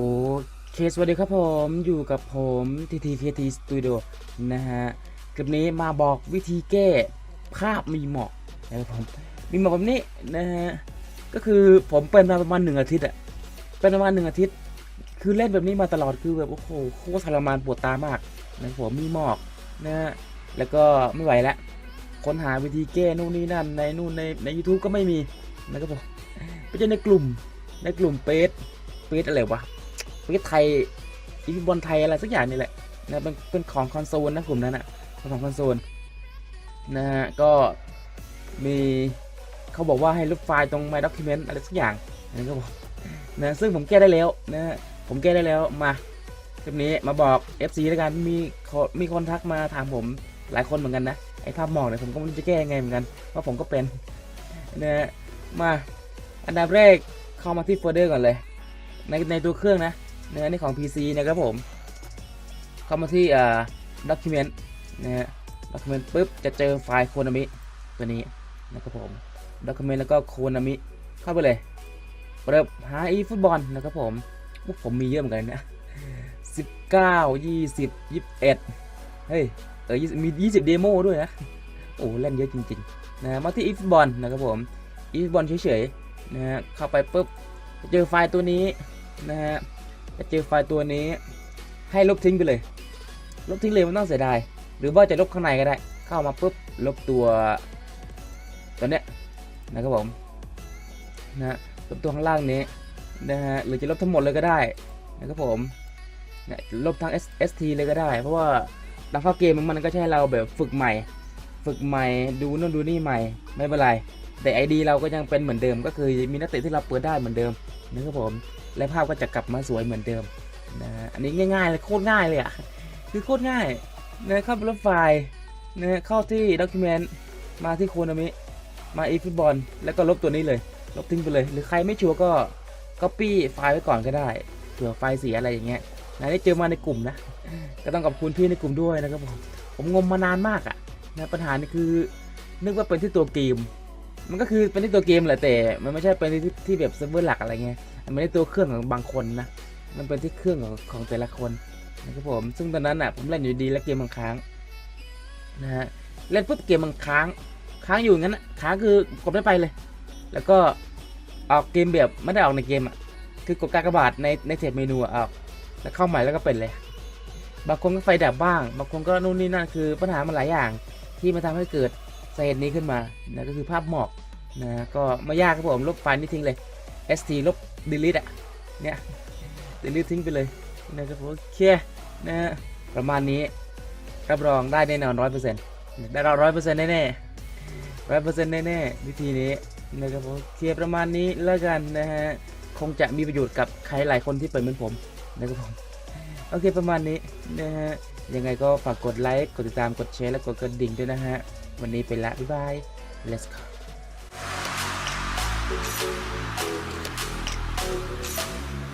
โอเคสวัสดีครับผมอยู่กับผม TTKT Studio นะฮะคลิปนี้มาบอกวิธีแก้ภาพมีหมอกนะครับผมมีหมอกแบบนี้นะฮะก็คือผมเป็นมาประมาณหนึ่งอาทิตย์อะเป็นประมาณหนึ่งอาทิตย์ คือเล่นแบบนี้มาตลอดคือแบบโอ้โหโคตรทรมานปวดตามากนะครับผมมีหมอกนะฮะแล้วก็ไม่ไหวแล้วค้นหาวิธีแก้นู่นนี่นั่นในนู่นในใน YouTube ก็ไม่มีนะครับผมไปเจอในกลุ่มในกลุ่มเปซเปซอะไรวะ ประเทศไทยอีพีบอลไทยอะไรสักอย่างนี่แหละนะเป็นเป็นของคอนโซลนะกลุ่มนั้นอะเป็นของคอนโซลนะฮะก็มีเขาบอกว่าให้ลบไฟล์ตรง My Document อะไรสักอย่างนะก็บอกนะซึ่งผมแก้ได้แล้วนะผมแก้ได้แล้วมาคลิปนี้มาบอก FC แล้วกันมีมีคนทักมาถามผมหลายคนเหมือนกันนะไอ้ภาพหมอกเนี่ยผมก็ไม่รู้จะแก้ยังไงเหมือนกันเพราะผมก็เป็นนะมาอันดับแรกเข้ามาที่โฟลเดอร์ก่อนเลย ในในตัวเครื่องนะ นื้อนี่ของ PC นะครับผม เข้ามาที่อ่า document นะฮะ document ปุ๊บจะเจอไฟล์โคนามิตัวนี้นะครับผม document แล้วก็โคนามิเข้าไปเลยเปิดหาอีฟุตบอลนะครับผมผมมีเยอะเหมือนกันนะ19 20 21เฮ้ยเออ20มี20เดโมด้วยนะ โอ้เล่นเยอะจริงๆนะมาที่อีฟุตบอลนะครับผมอีฟุตบอลเฉยๆนะฮะเข้าไปปุ๊บจะเจอไฟล์ตัวนี้นะฮะ จะเจอไฟล์ตัวนี้ ให้ลบทิ้งไปเลย ลบทิ้งเลยมันต้องเสียดาย หรือว่าจะลบข้างในก็ได้ เข้ามาปุ๊บลบตัวตัวเนี้ยนะครับผมนะฮะลบตัวข้างล่างนี้นะฮะหรือจะลบทั้งหมดเลยก็ได้นะครับผมเนี่ยลบทั้ง ST เลยก็ได้ เพราะว่าดังเข้าเกมมันก็ใช่เราแบบฝึกใหม่ ฝึกใหม่ดูนู่นดูนี่ใหม่ไม่เป็นไร แต่ ID เราก็ยังเป็นเหมือนเดิม ก็คือมีนักเตะที่เราเปิดได้เหมือนเดิมนะครับผม และภาพก็จะกลับมาสวยเหมือนเดิมนะอันนี้ง่ายๆเลยโคตรง่ายเลยอะคือโคตรง่ายนะเข้าไปลบไฟล์นะเข้าที่ document มาที่โคนามิมาอีฟุตบอลแล้วก็ลบตัวนี้เลย ลบทิ้งไปเลย หรือใครไม่ชัวร์ก็ copy ไฟล์ไว้ก่อนก็ได้เผื่อไฟล์เสียอะไรอย่างเงี้ยนะได้เจอมาในกลุ่มนะ ก็ต้องขอบคุณพี่ในกลุ่มด้วยนะครับผมผมงมมานานมากอะนะปัญหานี่คือนึกว่าเป็นที่ตัวเกม มันก็คือเป็นที่ตัวเกมแหละแต่ มันไม่ใช่เป็นที่ที่แบบเซิร์ฟเวอร์หลักอะไรเงี้ยมันไม่ได้ตัวเครื่องของบางคนนะมันเป็นที่เครื่องของของแต่ละคนนะครับผมซึ่งตอนนั้นอะผมเล่นอยู่ดีแล้วเกมมันค้างนะฮะเล่นปุ๊บเกมมันค้างค้างอยู่งั้นนะค้างคือกดไม่ไปเลย แล้วก็ออกเกมแบบไม่ได้ออกในเกมอะคือกดการกระบาทในในเทปเมนูอะออกแล้วเข้าใหม่แล้วก็เป็นเลย บางคนก็ไฟดับบ้าง บางคนก็นู่นนี่นั่นคือปัญหามันหลายอย่างที่มาทำให้เกิด เหตุนี้ขึ้นมานะก็คือภาพหมอกนะก็ไม่ยากครับผมลบไฟล์นี้ทิ้งเลย st ลบ delete อะเนี่ย delete ทิ้งไปเลยนะครับผมโอเคนะฮะประมาณนี้รับรองได้แน่นอนร้อยเปอร์เซ็นต์ได้ร้อยเปอร์เซ็นต์แน่ๆร้อยเปอร์เซ็นต์แน่ๆวิธีนี้นะครับผมโอเคประมาณนี้แล้วกันนะฮะคงจะมีประโยชน์กับใครหลายคนที่เป็นเหมือนผมนะครับผมโอเคประมาณนี้นะฮะยังไงก็ฝากกดไลค์กดติดตามกดแชร์และกดกระดิ่งด้วยนะฮะ วันนี้ไปละ บ๊ายบาย let's go Thank you.